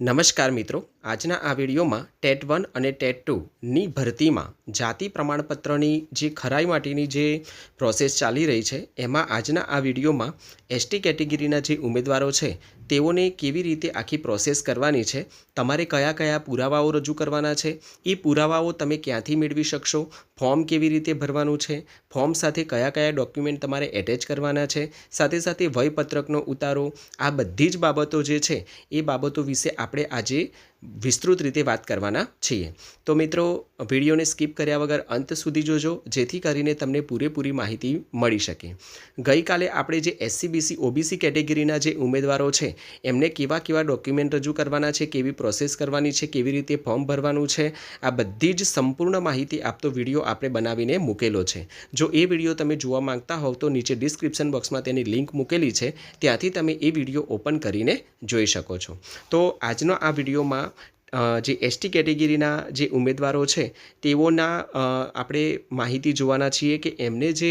નમસ્કાર મિત્રો, આજના આ વિડીયોમાં ટેટ વન અને ટેટ ટુની ભરતીમાં જાતિ પ્રમાણપત્રની જે ખરાઈ માટેની જે પ્રોસેસ ચાલી રહી છે, એમાં આજના આ વિડીયોમાં એસટી કેટેગરીના જે ઉમેદવારો છે તેઓને કેવી રીતે આખી પ્રોસેસ કરવાની છે? તમારે કયા કયા પુરાવાઓ રજૂ કરવાના છે? એ પુરાવાઓ તમે ક્યાંથી મેળવી શકશો? ફોર્મ કેવી રીતે ભરવાનું છે? ફોર્મ સાથે કયા કયા ડોક્યુમેન્ટ તમારે એટેચ કરવાના છે? સાથે સાથે વયપત્રકનો ઉતારો. આ બધી જ બાબતો જે છે, એ બાબતો વિશે આપણે આજે વિસ્તૃત રીતે વાત કરવાના છીએ. તો મિત્રો, વિડીયોને સ્કીપ કર્યા વગર અંત સુધી જોજો, જેથી કરીને તમને પૂરેપૂરી માહિતી મળી શકે. ગઈકાલે આપણે જે એસસીબીસી ઓબીસી કેટેગરીના જે ઉમેદવારો છે, એમને કેવા કેવા ડોક્યુમેન્ટ રજૂ કરવાના છે, કેવી પ્રોસેસ કરવાની છે, કેવી રીતે ફોર્મ ભરવાનું છે, આ બધી જ સંપૂર્ણ માહિતી આપતો વીડિયો આપણે બનાવીને મૂકેલો છે. જો એ વીડિયો તમે જોવા માંગતા હોવ તો નીચે ડિસ્ક્રિપ્શન બોક્સમાં તેની લિંક મૂકેલી છે, ત્યાંથી તમે એ વીડિયો ઓપન કરીને જોઈ શકો છો. તો આજનો આ વિડીયોમાં જે એસટી કેટેગરીના જે ઉમેદવારો છે, તેઓના આપણે માહિતી જોવાના છીએ કે એમને જે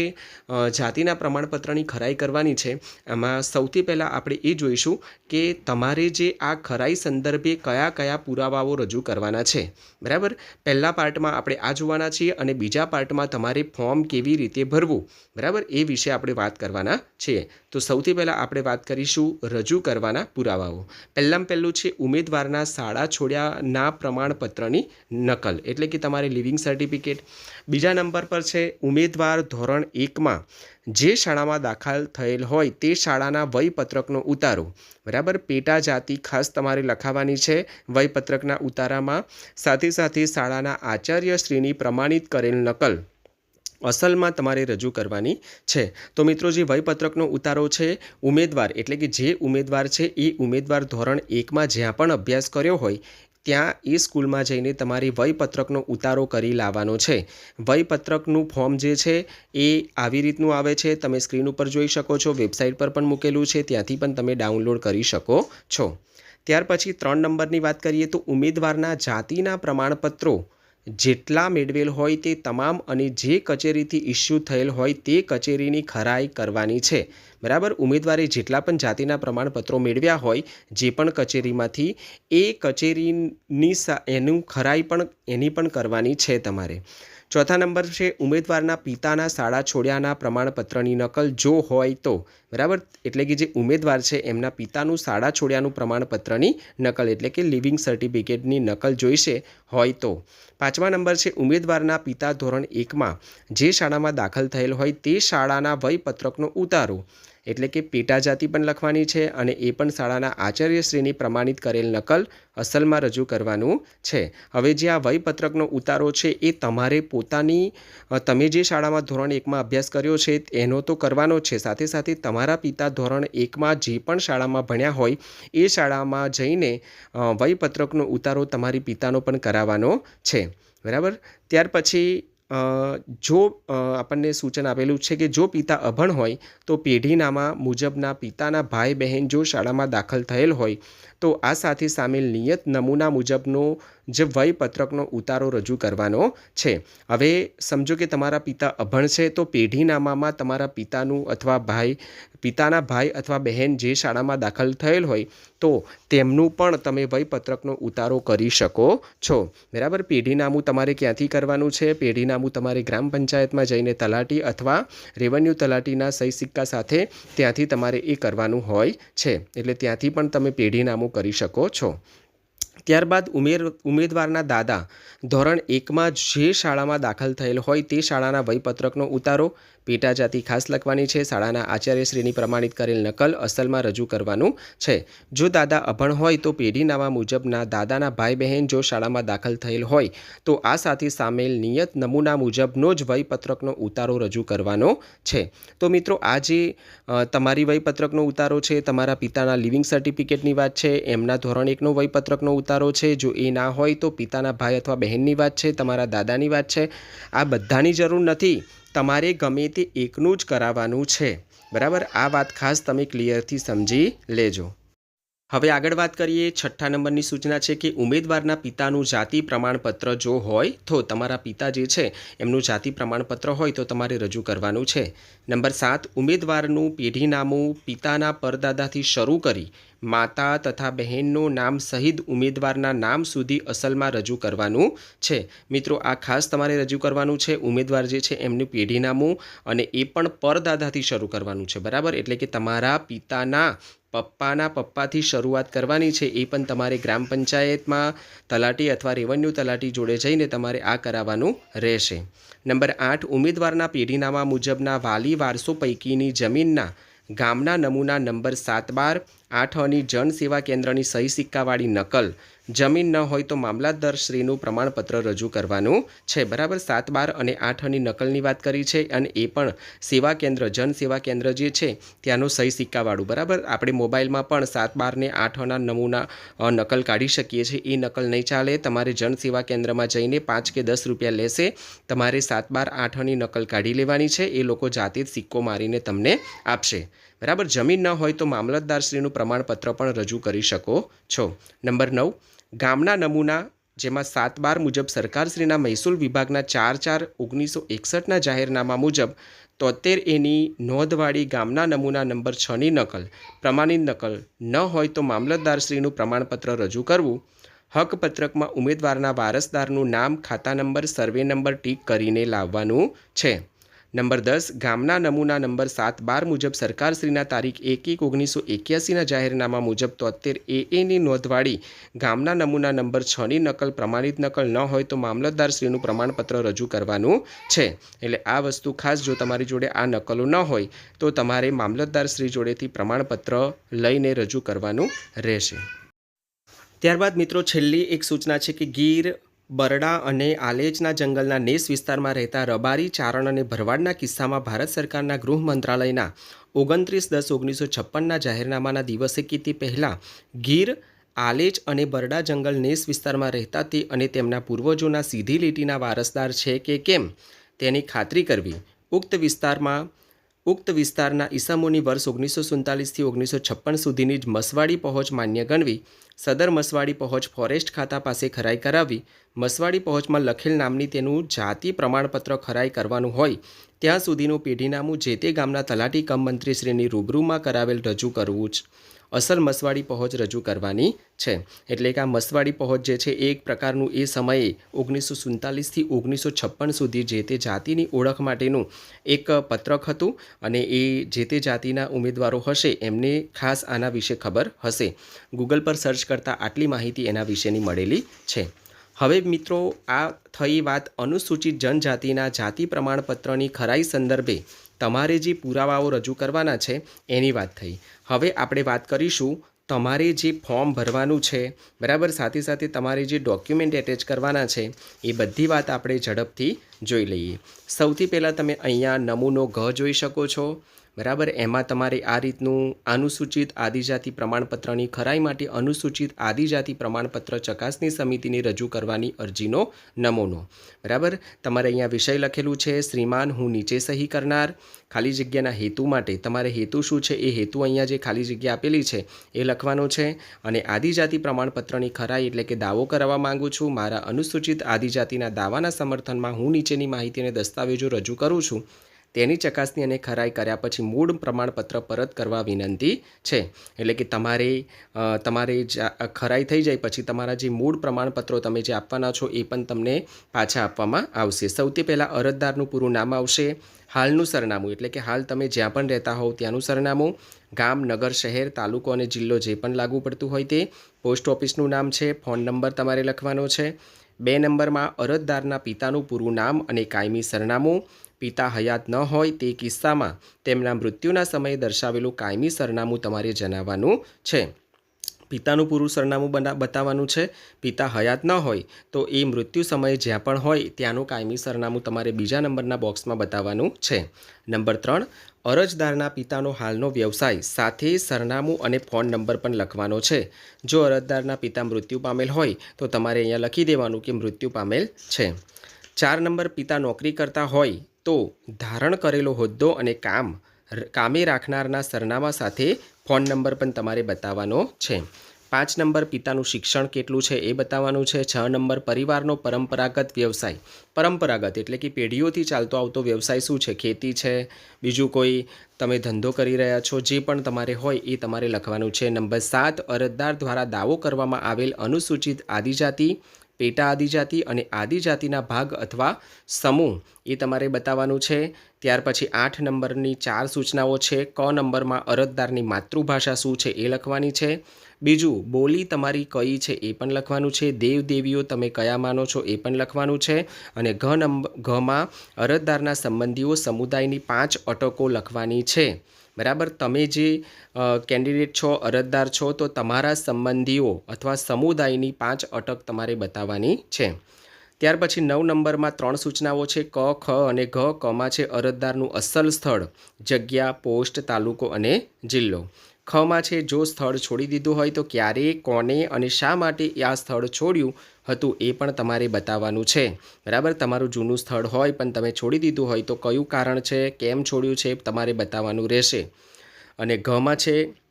જાતિના પ્રમાણપત્રની ખરાઈ કરવાની છે, એમાં સૌથી પહેલાં આપણે એ જોઈશું કે તમારે જે આ ખરાઈ સંદર્ભે કયા કયા પુરાવાઓ રજૂ કરવાના છે. બરાબર? પહેલા પાર્ટમાં આપણે આ જોવાના છીએ અને બીજા પાર્ટમાં તમારે ફોર્મ કેવી રીતે ભરવું. બરાબર? એ વિશે આપણે વાત કરવાના છીએ. તો સૌથી પહેલાં આપણે વાત કરીશું રજૂ કરવાના પુરાવાઓ. પહેલાં પહેલું છે ઉમેદવારના શાળા છોડ્યાના પ્રમાણપત્રની નકલ. એટલે કે તમારે લિવિંગ સર્ટિફિકેટ. બીજા નંબર પર છે, ઉમેદવાર ધોરણ એકમાં જે શાળામાં દાખલ થયેલ હોય તે શાળાના વયપત્રકનો ઉતારો. બરાબર? પેટા જાતિ ખાસ તમારે લખાવાની છે, વયપત્રકના ઉતારામાં. સાથે સાથે શાળાના આચાર્યશ્રીની પ્રમાણિત કરેલ નકલ અસલમાં તમારે રજૂ કરવાની છે. તો મિત્રો, જે વયપત્રકનો ઉતારો છે, ઉમેદવાર, એટલે કે જે ઉમેદવાર છે, એ ઉમેદવાર ધોરણ એકમાં જ્યાં પણ અભ્યાસ કર્યો હોય ત્યાં એ સ્કૂલમાં જઈને તમારી વયપત્રકનો ઉતારો કરી લાવવાનો છે. વયપત્રકનું ફોર્મ જે છે એ આવી રીતનું આવે છે. તમે સ્ક્રીન ઉપર જોઈ શકો છો, વેબસાઇટ પર પણ મૂકેલું છે. ત્યાંથી પણ તમે ડાઉનલોડ કરી શકો છો. ત્યાર પછી ત્રણ નંબરની વાત કરીએ તો ઉમેદવારના જાતિના પ્રમાણપત્રો જેટલા મેળવેલ હોય તે તમામ અને જે કચેરીથી ઇસ્યુ થયેલ હોય તે કચેરીની ખરાઈ કરવાની છે. બરાબર? ઉમેદવારે જેટલા પણ જાતિના પ્રમાણપત્રો મેળવ્યા હોય જે પણ કચેરીમાંથી, એ કચેરીની એનું ખરાઈ પણ, એની પણ કરવાની છે તમારે. ચોથા નંબર છે, ઉમેદવારના પિતાના શાળા છોડ્યાના પ્રમાણપત્રની નકલ જો હોય તો. બરાબર? એટલે કે જે ઉમેદવાર છે, એમના પિતાનું શાળા છોડ્યાનું પ્રમાણપત્રની નકલ, એટલે કે લિવિંગ સર્ટિફિકેટની નકલ જોઈશે હોય તો. પાંચમા નંબર છે, ઉમેદવારના પિતા ધોરણ એકમાં જે શાળામાં દાખલ થયેલ હોય તે શાળાના વયપત્રકનો ઉતારો. એટલે કે પેટા જાતિ પણ લખવાની છે અને એ પણ શાળાના આચાર્યશ્રીની પ્રમાણિત કરેલ નકલ અસલમાં રજૂ કરવાનું છે. હવે જે આ વયપત્રકનો ઉતારો છે એ તમારે પોતાની તમે જે શાળામાં ધોરણ એકમાં અભ્યાસ કર્યો છે એનો તો કરવાનો છે. સાથે સાથે તમારા પિતા ધોરણ એકમાં જે પણ શાળામાં ભણ્યા હોય એ શાળામાં જઈને વયપત્રકનો ઉતારો તમારી પિતાનો પણ કરાવવાનો છે. બરાબર? ત્યાર પછી જો આપણને સૂચન આપેલું છે કે જો પિતા અભણ હોય, તો પેઢીનામા મુજબના પિતાના ભાઈ બહેન જો શાળામાં દાખલ થયેલ હોય, તો આ સાથે સામેલ નિયત નમૂના મુજબનો જે વયપત્રકનો ઉતારો રજૂ કરવાનો છે. હવે સમજો કે તમારા પિતા અભણ છે, તો પેઢીનામામાં તમારા પિતાનું અથવા ભાઈ, પિતાના ભાઈ અથવા બહેન જે શાળામાં દાખલ થયેલ હોય, તો તેમનું પણ તમે વયપત્રકનો ઉતારો કરી શકો છો. બરાબર? પેઢીનામું તમારે ક્યાંથી કરવાનું છે? પેઢીનામું તમારે ગ્રામ પંચાયતમાં જઈને તલાટી અથવા રેવન્યુ તલાટીના સહી સિક્કા સાથે ત્યાંથી તમારે એ કરવાનું હોય છે. એટલે ત્યાંથી પણ તમે પેઢીનામું કરી શકો છો. ત્યારબાદ ઉમેર, ઉમેદવારના દાદા ધોરણ એકમાં જે શાળામાં દાખલ થયેલ હોય તે શાળાના વયપત્રકનો ઉતારો પેટા જાતિ ખાસ લખવાની છે. શાળાના આચાર્યશ્રીની પ્રમાણિત કરેલ નકલ અસલમાં રજૂ કરવાનું છે. જો દાદા અભણ હોય તો પેઢીનામા મુજબના દાદાના ભાઈ બહેન જો શાળામાં દાખલ થયેલ હોય તો આ સાથે સામેલ નિયત નમૂના મુજબનો જ વયપત્રકનો ઉતારો રજૂ કરવાનો છે. તો મિત્રો, આ જે તમારી વયપત્રકનો ઉતારો છે, તમારા પિતાના લિવિંગ સર્ટિફિકેટની વાત છે, એમના ધોરણ એકનો વયપત્રકનો ઉતારો છે, જો એ ના હોય તો પિતાના ભાઈ અથવા બહેનની વાત છે, તમારા દાદાની વાત છે. આ બધાની જરૂર નથી. તમારે ગમે તે એકનું જ કરાવવાનું છે. બરાબર? આ વાત ખાસ તમે ક્લિયરથી સમજી લેજો. હવે આગળ વાત કરીએ, છઠ્ઠા નંબરની સૂચના છે કે ઉમેદવારના પિતાનું જાતિ પ્રમાણપત્ર જો હોય તો તમારા પિતા જે છે, એમનું જાતિ પ્રમાણપત્ર હોય તો તમારે રજૂ કરવાનું છે. નંબર સાત, ઉમેદવારનું પેઢીનામું પિતાના પરદાદાથી શરૂ કરી માતા તથા બહેનનું નામ સહિત ઉમેદવારના નામ સુધી અસલમાં રજૂ કરવાનું છે. મિત્રો, આ ખાસ તમારે રજૂ કરવાનું છે. ઉમેદવાર જે છે, એમનું પેઢીનામું અને એ પણ પરદાદાથી શરૂ કરવાનું છે. બરાબર? એટલે કે તમારા પિતાના પપ્પાના પપ્પાથી શરૂઆત કરવાની છે. એ પણ તમારે ગ્રામ પંચાયતમાં તલાટી અથવા રેવન્યુ તલાટી જોડે જઈને તમારે આ કરાવવાનું રહેશે. નંબર આઠ, ઉમેદવારના પેઢીનામા મુજબના વાલી વારસો પૈકીની જમીનના ગામના નમૂના નંબર સાત બાર આઠની જનસેવા સેવા કેન્દ્રની સહી સિક્કાવાળી નકલ જમીન ન હોય તો મામલતદારશ્રીનું પ્રમાણપત્ર રજૂ કરવાનું છે. બરાબર, સાત, બાર અને આઠ અની નકલની વાત કરી છે અને એ પણ સેવા કેન્દ્ર, જન સેવા કેન્દ્ર જે છે, ત્યાંનું સહી સિક્કાવાળું. બરાબર, આપણે મોબાઈલમાં પણ સાત બારને આઠના નમૂના નકલ કાઢી શકીએ છીએ. એ નકલ નહીં ચાલે, તમારે જન સેવા કેન્દ્રમાં જઈને પાંચ કે દસ રૂપિયા લેશે, તમારે સાત, બાર આઠની નકલ કાઢી લેવાની છે. એ લોકો જાતે જ સિક્કો મારીને તમને આપશે. બરાબર, જમીન ન હોય તો મામલતદારશ્રીનું પ્રમાણપત્ર પણ રજૂ કરી શકો છો. નંબર નવ ગામના નમૂના, જેમાં સાત બાર મુજબ સરકારશ્રીના મહેસૂલ વિભાગના ચાર ચાર ઓગણીસો એકસઠના જાહેરનામા મુજબ તોતેર એની નોંધવાળી ગામના નમૂના નંબર છની નકલ, પ્રમાણિત નકલ ન હોય તો મામલતદારશ્રીનું પ્રમાણપત્ર રજૂ કરવું, હકપત્રકમાં ઉમેદવારના વારસદારનું નામ, ખાતા નંબર, સર્વે નંબર ટીક કરીને લાવવાનું છે. નંબર દસ, ગામના નમૂના નંબર સાત બાર મુજબ સરકારશ્રીના તારીખ એક એક ઓગણીસો એક્યાસીના જાહેરનામા મુજબ તોતેર એ એની નોંધવાળી ગામના નમૂના નંબર છની નકલ, પ્રમાણિત નકલ ન હોય તો મામલતદારશ્રીનું પ્રમાણપત્ર રજૂ કરવાનું છે. એટલે આ વસ્તુ ખાસ જો તમારી જોડે આ નકલો ન હોય, તો તમારે મામલતદારશ્રી જોડેથી પ્રમાણપત્ર લઈને રજૂ કરવાનું રહેશે. ત્યારબાદ મિત્રો છેલ્લી એક સૂચના છે કે ગીર બરડા અને આલેચના જંગલના નેસ વિસ્તારમાં રહેતા રબારી, ચારણ અને ભરવાડના કિસ્સામાં ભારત સરકારના ગૃહ મંત્રાલયના ઓગણત્રીસ દસ ઓગણીસો છપ્પનના જાહેરનામાના દિવસે કીધી પહેલાં ગીર, આલેચ અને બરડા જંગલ નેસ વિસ્તારમાં રહેતા તે અને તેમના પૂર્વજોના સીધી લીટીના વારસદાર છે કે કેમ તેની ખાતરી કરવી. ઉક્ત વિસ્તારમાં ઉક્ત વિસ્તારના ઈસમોની વર્ષ ઓગણીસો સુડતાલીસથી ઓગણીસો છપ્પન સુધીની જ મસવાડી પહોંચ માન્ય ગણવી, સદર મસવાડી પહોંચ ફોરેસ્ટ ખાતા પાસે ખરાઈ કરાવી મસવાડી પહોંચમાં લખેલ નામની તેનું જાતિ પ્રમાણપત્ર ખરાઈ કરવાનું હોય, ત્યાં સુધીનું પેઢીનામું જે તે ગામના તલાટી કમ મંત્રીશ્રીની રૂબરૂમાં કરાવેલ રજૂ કરવું જ. અસલ મસવાડી પહોંચ રજૂ કરવાની છે. એટલે કે આ મસવાડી પહોંચ જે છે, એક પ્રકારનું એ સમયે ઓગણીસો સુડતાલીસથી ઓગણીસો છપ્પન સુધી જે તે જાતિની ઓળખ માટેનું એક પત્રક હતું અને એ જે તે જાતિના ઉમેદવારો હશે એમને ખાસ આના વિશે ખબર હશે. ગૂગલ પર સર્ચ કરતાં આટલી માહિતી એના વિશેની મળેલી છે. હવે મિત્રો, આ થઈ વાત અનુસૂચિત જનજાતિના જાતિ પ્રમાણપત્રની ખરાઈ સંદર્ભે તમારે જે પુરાવાઓ રજૂ કરવાના છે, એની વાત થઈ. હવે આપણે વાત કરીશું તમારે જે ફોર્મ ભરવાનું છે, બરાબર? સાથે સાથે તમારે જે ડોક્યુમેન્ટ એટેચ કરવાના છે, એ બધી વાત આપણે ઝડપથી જોઈ લઈએ. સૌથી પહેલાં તમે અહીંયા નમૂનો ઘ જોઈ શકો છો. બરાબર? એમાં તમારે આ રીતનું અનુસૂચિત આદિજાતિ પ્રમાણપત્રની ખરાઈ માટે અનુસૂચિત આદિજાતિ પ્રમાણપત્ર ચકાસણી સમિતિને રજૂ કરવાની અરજીનો નમૂનો. બરાબર? તમારે અહીંયા વિષય લખેલું છે, શ્રીમાન, હું નીચે સહી કરનાર. ખાલી જગ્યાના હેતુ માટે તમારે હેતુ શું છે? એ હેતુ અહીંયા જે ખાલી જગ્યા આપેલી છે, એ લખવાનો છે. અને આદિજાતિ પ્રમાણપત્રની ખરાઈ એટલે કે દાવો કરવા માંગુ છું, મારા અનુસૂચિત આદિજાતિના દાવાના સમર્થનમાં હું નીચેની માહિતી અને દસ્તાવેજો રજૂ કરું છું. તેની ચકાસણી અને ખરાઈ કર્યા પછી મૂળ પ્રમાણપત્ર પરત કરવા વિનંતી છે. એટલે કે તમારે તમારે ખરાઈ થઈ જાય પછી તમારા જે મૂળ પ્રમાણપત્રો તમે જે આપવાના છો એ પણ તમને પાછા આપવામાં આવશે. સૌથી પહેલાં અરજદારનું પૂરું નામ આવશે, હાલનું સરનામું. એટલે કે હાલ તમે જ્યાં પણ રહેતા હોવ ત્યાંનું સરનામું. ગામ, નગર, શહેર, તાલુકો અને જિલ્લો જે પણ લાગુ પડતું હોય તે પોસ્ટ ઓફિસનું નામ છે, ફોન નંબર તમારે લખવાનો છે. બે નંબરમાં અરજદારના પિતાનું પૂરું નામ અને કાયમી સરનામું. પિતા હયાત ન હોય તે કિસ્સામાં તેમના મૃત્યુના સમયે દર્શાવેલું કાયમી સરનામું તમારે જણાવવાનું છે. પિતાનું પૂરું સરનામું બના, બતાવવાનું છે. પિતા હયાત ન હોય તો એ મૃત્યુ સમયે જ્યાં પણ હોય ત્યાંનું કાયમી સરનામું તમારે બીજા નંબરના બોક્સમાં બતાવવાનું છે. નંબર ત્રણ, અરજદારના પિતાનો હાલનો વ્યવસાય સાથે સરનામું અને ફોન નંબર પણ લખવાનો છે. જો અરજદારના પિતા મૃત્યુ પામેલ હોય તો તમારે અહીંયા લખી દેવાનું કે મૃત્યુ પામેલ છે. ચાર નંબર, પિતા નોકરી કરતા હોય તો ધારણ કરેલો હોદ્દો અને કામ કામે રાખનારના સરનામા સાથે ફોન નંબર પણ તમારે બતાવવાનો છે. પાંચ નંબર પિતાનું શિક્ષણ કેટલું છે એ બતાવવાનું છે. છ નંબર પરિવારનો પરંપરાગત વ્યવસાય. પરંપરાગત એટલે કે પેઢીઓથી ચાલતો આવતો વ્યવસાય શું છે? ખેતી છે. બીજું કોઈ તમે ધંધો કરી રહ્યા છો, જે પણ તમારે હોય એ તમારે લખવાનું છે. નંબર સાત, અરજદાર દ્વારા દાવો કરવામાં આવેલ અનુસૂચિત આદિજાતિ પેટા આદિજાતિ અને આદિજાતિના ભાગ અથવા સમૂહ, એ તમારે બતાવવાનું છે. ત્યાર પછી આઠ નંબરની ચાર સૂચનાઓ છે. ક નંબરમાં અરજદારની માતૃભાષા શું છે એ લખવાની છે. બીજું, બોલી તમારી કઈ છે એ પણ લખવાનું છે. દેવ દેવીઓ તમે કયા માનો છો એ પણ લખવાનું છે. અને ઘ નંબર ઘમાં અરજદારના સંબંધીઓ સમુદાયની પાંચ અટકો લખવાની છે. બરાબર? તમે જે કેન્ડિડેટ છો, અરજદાર છો, તો તમારા સંબંધીઓ અથવા સમુદાયની પાંચ અટક તમારે બતાવવાની છે. ત્યાર પછી નવ નંબરમાં ત્રણ સૂચનાઓ છે. ક, ખ અને ઘ, કમાં છે અરજદારનું અસલ સ્થળ, જગ્યા, પોસ્ટ, તાલુકો અને જિલ્લો. ખમાં છે, જો સ્થળ છોડી દીધું હોય તો ક્યારે, કોને અને શા માટે આ સ્થળ છોડ્યું હતું એ પણ તમારે બતાવવાનું છે. બરાબર? તમારું જૂનું સ્થળ હોય પણ તમે છોડી દીધું હોય તો કયું કારણ છે, કેમ છોડ્યું છે તમારે બતાવવાનું રહેશે. અને ઘમાં છે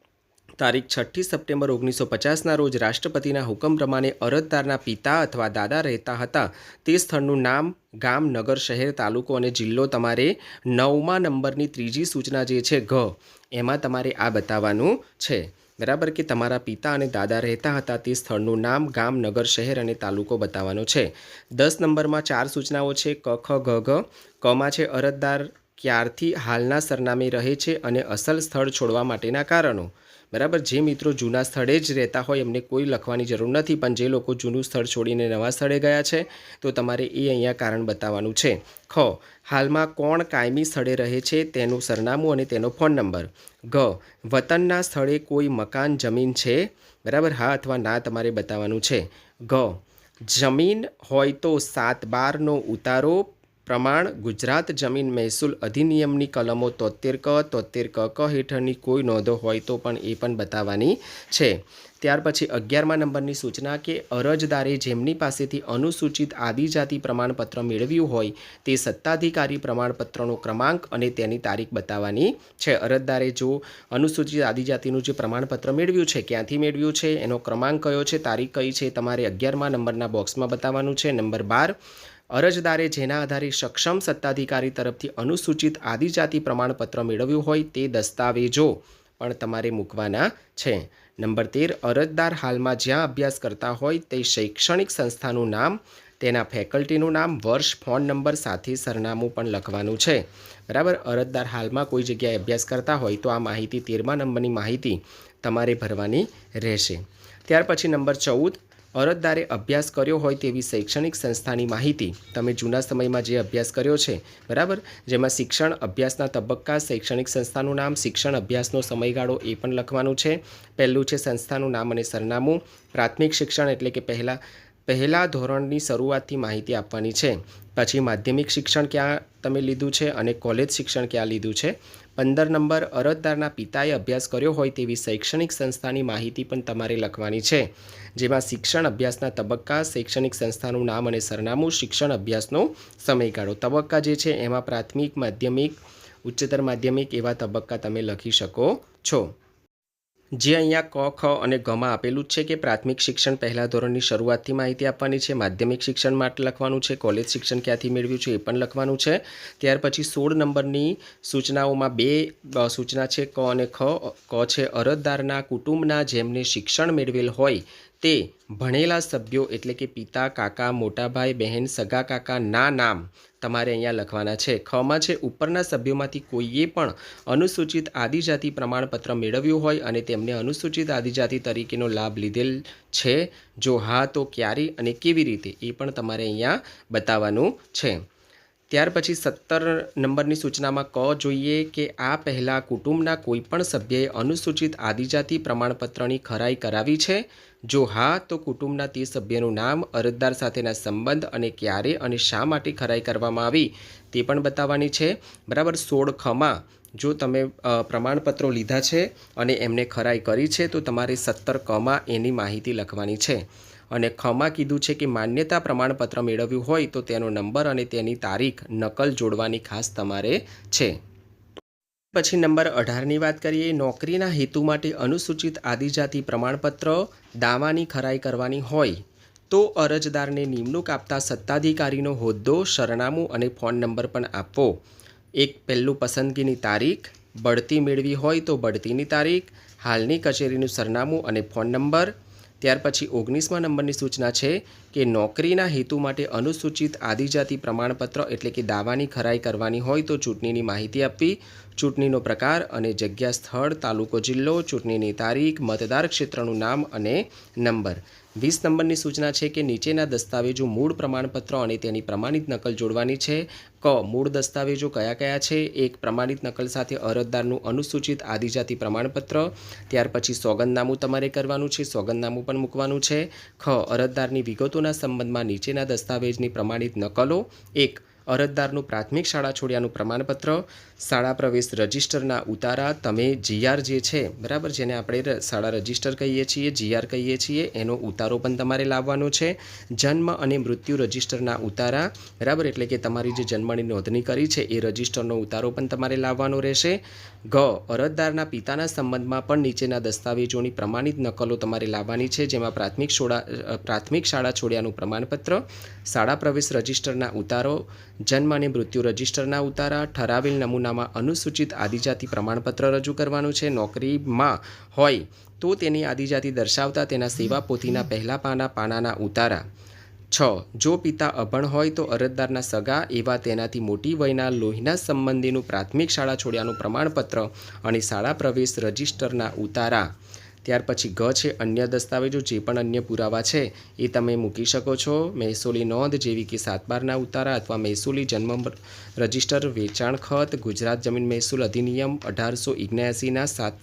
તારીખ છઠ્ઠી સપ્ટેમ્બર ઓગણીસો પચાસના રોજ રાષ્ટ્રપતિના હુકમ પ્રમાણે અરજદારના પિતા અથવા દાદા રહેતા હતા. તે સ્થળનું નામ, ગામ, નગર, શહેર, તાલુકો અને જિલ્લો તમારે નવમા નંબરની ત્રીજી સૂચના જે છે ઘ, એમાં તમારે આ બતાવવાનું છે. બરાબર કે તમારા પિતા અને દાદા રહેતા હતા તે સ્થળનું નામ, ગામ, નગર, શહેર અને તાલુકો બતાવવાનો છે. દસ નંબરમાં ચાર સૂચનાઓ છે. ક, ખ, ગ ઘ કમાં છે અરજદાર ક્યારથી હાલના સરનામે રહે છે અને અસલ સ્થળ છોડવા માટેના કારણો. બરાબર? જે મિત્રો જૂના સ્થળે જ રહેતા હોય એમને કોઈ લખવાની જરૂર નથી, પણ જે લોકો જૂનું સ્થળ છોડીને નવા સ્થળે ગયા છે, તો તમારે એ અહીંયા કારણ બતાવવાનું છે. ખ. હાલમાં કોણ કાયમી સ્થળે રહે છે તેનું સરનામું અને તેનો ફોન નંબર. ઘ વતનના સ્થળે કોઈ મકાન, જમીન છે? બરાબર? હા અથવા ના તમારે બતાવવાનું છે. ઘ જમીન હોય તો સાત બારનો ઉતારો પ્રમાણ ગુજરાત જમીન મહેસૂલ અધિનિયમની કલમો તોતેર ક તોતેર ક ક હેઠળની કોઈ નોંધો હોય તો પણ એ પણ બતાવવાની છે. ત્યાર પછી અગિયારમા નંબરની સૂચના કે અરજદારે જેમની પાસેથી અનુસૂચિત આદિજાતિ પ્રમાણપત્ર મેળવ્યું હોય તે સત્તાધિકારી પ્રમાણપત્રનો ક્રમાંક અને તેની તારીખ બતાવવાની છે. અરજદારે જો અનુસૂચિત આદિજાતિનું જે પ્રમાણપત્ર મેળવ્યું છે, ક્યાંથી મેળવ્યું છે, એનો ક્રમાંક કયો છે, તારીખ કઈ છે, તમારે અગિયારમા નંબરના બોક્સમાં બતાવવાનું છે. નંબર બાર અરજદારે જેના આધારે સક્ષમ સત્તાધિકારી તરફથી અનુસૂચિત આદિજાતિ પ્રમાણપત્ર મેળવ્યું હોય તે દસ્તાવેજો પણ તમારે મૂકવાના છે. નંબર તેર, અરજદાર હાલમાં જ્યાં અભ્યાસ કરતા હોય તે શૈક્ષણિક સંસ્થાનું નામ, તેના ફેકલ્ટીનું નામ, વર્ષ, ફોન નંબર સાથે સરનામું પણ લખવાનું છે. બરાબર? અરજદાર હાલમાં કોઈ જગ્યાએ અભ્યાસ કરતા હોય તો આ માહિતી તેરમા નંબરની માહિતી તમારે ભરવાની રહેશે. ત્યાર પછી નંબર ચૌદ અરજદારે અભ્યાસ કર્યો હોય તેવી શૈક્ષણિક સંસ્થાની માહિતી તમે જૂના સમયમાં જે અભ્યાસ કર્યો છે, બરાબર? જેમાં શિક્ષણ અભ્યાસના તબક્કા, શૈક્ષણિક સંસ્થાનું નામ, શિક્ષણ અભ્યાસનો સમયગાળો એ પણ લખવાનું છે. પહેલું છે સંસ્થાનું નામ અને સરનામું. પ્રાથમિક શિક્ષણ એટલે કે પહેલાં, પહેલા ધોરણની શરૂઆતથી માહિતી આપવાની છે. પછી માધ્યમિક શિક્ષણ ક્યાં તમે લીધું છે અને કોલેજ શિક્ષણ ક્યાં લીધું છે? પંદર નંબર અરજદારના પિતાએ અભ્યાસ કર્યો હોય તેવી શૈક્ષણિક સંસ્થાની માહિતી પણ તમારે લખવાની છે, જેમાં શિક્ષણ અભ્યાસના તબક્કા, શૈક્ષણિક સંસ્થાનું નામ અને સરનામું, શિક્ષણ અભ્યાસનો સમયગાળો. તબક્કા જે છે, એમાં પ્રાથમિક, માધ્યમિક, ઉચ્ચતર માધ્યમિક એવા તબક્કા તમે લખી શકો છો. જે અહીંયા ક, ખ અને ગમાં આપેલું જ છે કે પ્રાથમિક શિક્ષણ પહેલા ધોરણની શરૂઆતથી માહિતી આપવાની છે, માધ્યમિક શિક્ષણ માટે લખવાનું છે, કોલેજ શિક્ષણ ક્યાંથી મેળવ્યું છે એ પણ લખવાનું છે. ત્યાર પછી સોળ નંબરની સૂચનાઓમાં બે સૂચના છે, ક અને ખ ક છે અરજદારના, કુટુંબના જેમને શિક્ષણ મેળવેલ હોય તે ભણેલા સભ્યો એટલે કે પિતા, કાકા મોટાભાઈ બહેન, સગા, કાકા, ના નામ તમારે અહીંયા લખવાના છે. ખમાં છે, ઉપરના સભ્યોમાંથી કોઈએ પણ અનુસૂચિત આદિજાતિ પ્રમાણપત્ર મેળવ્યું હોય અને તેમને અનુસૂચિત આદિજાતિ તરીકેનો લાભ લીધેલ છે. જો હા, તો ક્યારે અને કેવી રીતે? એ પણ તમારે અહીંયા બતાવવાનું છે. ત્યાર પછી સત્તર નંબરની સૂચનામાં ક જોઈએ કે આ પહેલાં કુટુંબના કોઈપણ સભ્યએ અનુસૂચિત આદિજાતિ પ્રમાણપત્રની ખરાઈ કરાવી છે. જો હા, તો કુટુંબના તે સભ્યનું નામ, અરજદાર સાથેના સંબંધ અને ક્યારે અને શા માટે ખરાઈ કરવામાં આવી, તે પણ બતાવવાની છે. બરાબર, સોળ ખમાં. જો તમે પ્રમાણપત્રો લીધા છે અને એમને ખરાઈ કરી છે, તો તમારે સત્તર કમાં એની માહિતી લખવાની છે. અને ખમાં કીધું છે કે માન્યતા પ્રમાણપત્ર મેળવ્યું હોય, તો તેનો નંબર અને તેની તારીખ નકલ જોડવાની ખાસ તમારે છે. પછી નંબર અઢારની વાત કરીએ, નોકરીના હેતુ માટે અનુસૂચિત આદિજાતિ પ્રમાણપત્ર દાવાની ખરાઈ કરવાની હોય તો અરજદારને નિમણૂક આપતા સત્તાધિકારીનો હોદ્દો, સરનામું અને ફોન નંબર પણ આપવો. એક, પહેલું પસંદગીની તારીખ, બઢતી મેળવી હોય તો બઢતીની તારીખ, હાલની કચેરીનું સરનામું અને ફોન નંબર ત્યાર પછી ઓગણીસમા નંબરની સૂચના છે કે નોકરીના હેતુ માટે અનુસૂચિત આદિજાતિ પ્રમાણપત્ર એટલે કે દાવાની ખરાઈ કરવાની હોય તો ચૂંટણીની માહિતી આપવી, ચૂંટણીનો પ્રકાર અને જગ્યા, સ્થળ, તાલુકો, જિલ્લો, ચૂંટણીની તારીખ, મતદાર ક્ષેત્રનું નામ અને નંબર. વીસ નંબરની સૂચના છે કે નીચેના દસ્તાવેજો મૂળ પ્રમાણપત્ર અને તેની પ્રમાણિત નકલ જોડવાની છે. ક. મૂળ દસ્તાવેજો કયા કયા છે? એક. પ્રમાણિત નકલ સાથે અરજદારનું અનુસૂચિત આદિજાતિ પ્રમાણપત્ર. ત્યાર પછી સોગંદનામું તમારે કરવાનું છે. સોગંદનામું પણ મૂકવાનું છે. ખ. અરજદારની વિગતોના સંબંધમાં નીચેના દસ્તાવેજની પ્રમાણિત નકલો. એક. અરજદારનું પ્રાથમિક શાળા છોડ્યાનું પ્રમાણપત્ર, શાળા પ્રવેશ રજિસ્ટરના ઉતારા, તમે જીઆર જે છે, બરાબર, જેને આપણે શાળા રજિસ્ટર કહીએ છીએ, જીઆર કહીએ છીએ, એનો ઉતારો પણ તમારે લાવવાનો છે. જન્મ અને મૃત્યુ રજિસ્ટરના ઉતારા, બરાબર, એટલે કે તમારી જે જન્મની નોંધણી કરી છે, એ રજિસ્ટરનો ઉતારો પણ તમારે લાવવાનો રહેશે. ગ, અરજદારના પિતાના સંબંધમાં પણ નીચેના દસ્તાવેજોની પ્રમાણિત નકલો તમારે લાવવાની છે, જેમાં પ્રાથમિક શાળા પ્રાથમિક શાળા છોડ્યાનું પ્રમાણપત્ર, શાળા પ્રવેશ રજિસ્ટરના ઉતારો જન્મ અને મૃત્યુ રજિસ્ટરના ઉતારા, ઠરાવેલ નમૂનામાં અનુસૂચિત આદિજાતિ પ્રમાણપત્ર રજૂ કરવાનું છે. નોકરીમાં હોય તો તેની આદિજાતિ દર્શાવતા તેના સેવા પોથીના પહેલા પાના, પાનાના ઉતારા. છ. જો પિતા અભણ હોય તો અરજદારના સગા એવા તેનાથી મોટી વયના લોહીના સંબંધીનું પ્રાથમિક શાળા છોડ્યાનું પ્રમાણપત્ર અને શાળા પ્રવેશ રજિસ્ટરના ઉતારા. ત્યાર પછી ગ છે, અન્ય દસ્તાવેજો જે પણ અન્ય પુરાવા છે, એ તમે મૂકી શકો છો. મહેસૂલી નોંધ જેવી કે સાતબારના ઉતારા અથવા મહેસૂલી જન્મ રજિસ્ટર, વેચાણ ખત, ગુજરાત જમીન મહેસૂલ અધિનિયમ, અઢારસો ઓગણ્યાસીના સાત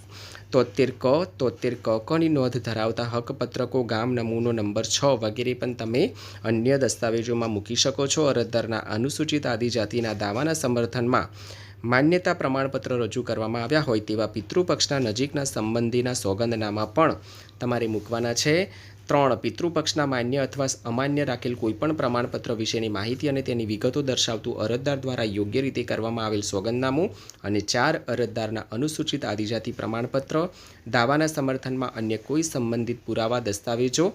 તોતેર ક તોતેર ક કની નોંધ ધરાવતા હકપત્રકો, ગામ, નમૂનો નંબર છ વગેરે પણ તમે અન્ય દસ્તાવેજોમાં મૂકી શકો છો. અરજદારના અનુસૂચિત આદિજાતિના દાવાના સમર્થનમાં માન્યતા પ્રમાણપત્ર રજૂ કરવામાં આવ્યા હોય તેવા પિતૃપક્ષના નજીકના સંબંધીના સોગંદનામા પણ તમારે મૂકવાના છે. ત્રણ, પિતૃપક્ષના માન્ય અથવા અમાન્ય રાખેલ કોઈપણ પ્રમાણપત્ર વિશેની માહિતી અને તેની વિગતો દર્શાવતું અરજદાર દ્વારા યોગ્ય રીતે કરવામાં આવેલ સોગંદનામું. અને ચાર, અરજદારના અનુસૂચિત આદિજાતિ પ્રમાણપત્ર, દાવાના સમર્થનમાં અન્ય કોઈ સંબંધિત પુરાવા દસ્તાવેજો,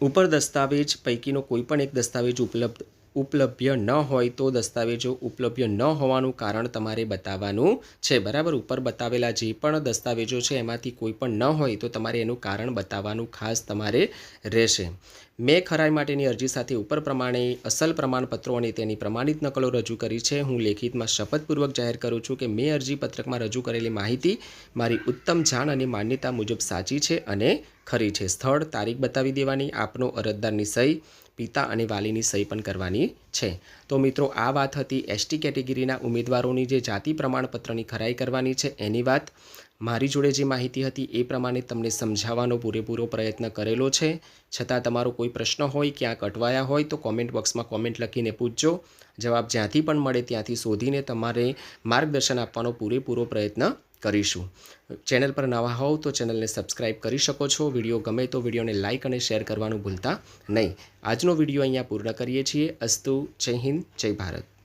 ઉપર દસ્તાવેજ, પૈકીનો કોઈપણ એક દસ્તાવેજ ઉપલબ્ધ ઉપલભ્ય ન હોય તો દસ્તાવેજો ઉપલભ્ય ન હોવાનું કારણ તમારે બતાવવાનું છે. બરાબર? ઉપર બતાવેલા જે પણ દસ્તાવેજો છે, એમાંથી કોઈ પણ ન હોય તો તમારે એનું કારણ બતાવવાનું ખાસ તમારે રહેશે. મેં ખરાઈ માટેની અરજી સાથે ઉપર પ્રમાણે અસલ પ્રમાણપત્રો અને તેની પ્રમાણિત નકલો રજૂ કરી છે. હું લેખિતમાં શપથપૂર્વક જાહેર કરું છું કે મેં અરજી પત્રકમાં રજૂ કરેલી માહિતી મારી ઉત્તમ જાણ અને માન્યતા મુજબ સાચી છે અને ખરી છે. સ્થળ, તારીખ બતાવી દેવાની, આપનો અરજદારની સહી પિતા અને વાલીની સહી પણ કરવાની છે. તો મિત્રો, આ વાત હતી એસટી કેટેગરીના ઉમેદવારોની જે જાતિ પ્રમાણપત્રની ખરાઈ કરવાની છે. એની વાત મારી જોડે જે માહિતી હતી એ પ્રમાણે તમને સમજાવવાનો પૂરેપૂરો પ્રયત્ન કરેલો છે. છતાં તમારો કોઈ પ્રશ્ન હોય, ક્યાંક અટવાયા હોય, તો કોમેન્ટ બોક્સમાં કોમેન્ટ લખીને પૂછજો. જવાબ જ્યાંથી પણ મળે ત્યાંથી શોધીને તમારે માર્ગદર્શન આપવાનો પૂરેપૂરો પ્રયત્ન કરીશું. ચેનલ પર નવા હોવ તો ચેનલને સબસ્ક્રાઇબ કરી શકો છો. વીડિયો ગમે તો વિડીયોને લાઇક અને શેર કરવાનું ભૂલતા નહીં. આજનો વીડિયો અહીંયા પૂર્ણ કરીએ છીએ. અસ્તુ, જય હિન્દ, જય ભારત.